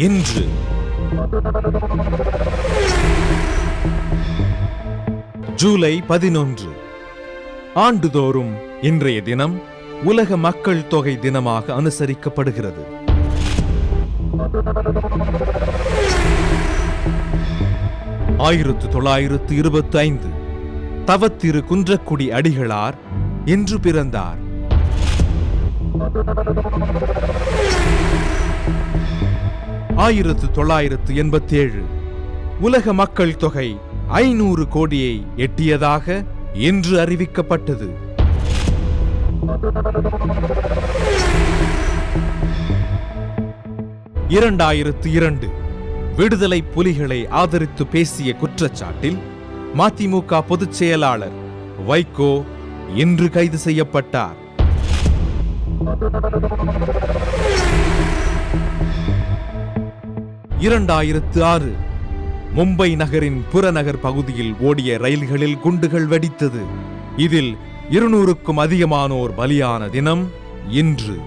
இன்று. ஜூலை பதினொன்று. ஆண்டுதோறும் இன்றைய தினம் உலக மக்கள் தொகை தினமாக அனுசரிக்கப்படுகிறது. ஆயிரத்து தொள்ளாயிரத்து இருபத்தி ஐந்து தவத்திரு குன்றக்குடி அடிகளார் என்று பிறந்தார். ஆயிரத்து தொள்ளாயிரத்து எண்பத்தி ஏழு உலக மக்கள் தொகை ஐநூறு கோடியை எட்டியதாக இன்று அறிவிக்கப்பட்டது. இரண்டாயிரத்து இரண்டு. விடுதலை புலிகளை ஆதரித்து பேசிய குற்றச்சாட்டில் மதிமுக பொதுச் செயலாளர் வைகோ இன்று கைது செய்யப்பட்டார். இரண்டாயிரத்து ஆறு. மும்பை நகரின் புறநகர் பகுதியில் ஓடிய ரயில்களில் குண்டுகள் வெடித்தது. இதில் இருநூறுக்கும் அதிகமானோர் பலியான தினம் இன்று.